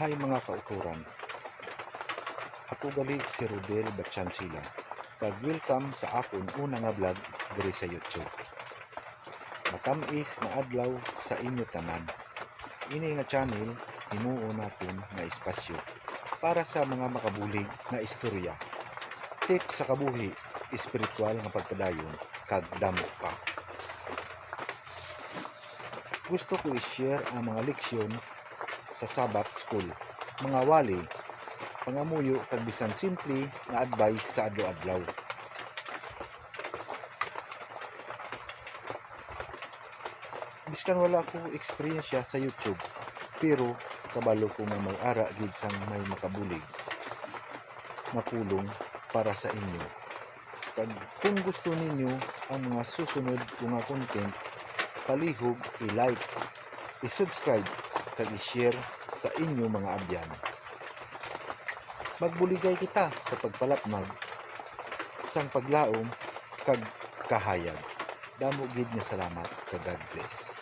Hi mga kauturan. Ako gali si Rodel Batchansila. Kag welcome sa akon una nga vlog diri sa YouTube. Matamis nga adlaw sa inyo tanan. Ini nga channel himuo naton nga espasyo para sa mga makabulig na istorya. Tips sa kabuhi, espiritual nga pagpadayon kag damo pa. Gusto ko i-share ang mga leksyon sa Sabbath School. Mga wali, pangamuyo kag bisan simple nga advice sa adlaw-adlaw. Biskan wala ko eksperyensya sa YouTube, pero kabalo ko nga may ara gid sang may makabulig makulong para sa inyo. Kag kung gusto ninyo ang mga susunod ko nga content, palihog i-like, i-subscribe kag i-share sa inyo mga abyan. Magbuligay kita sa pagpalapnag sang paglaom kag kahayag. Damo gid nga salamat kag God bless.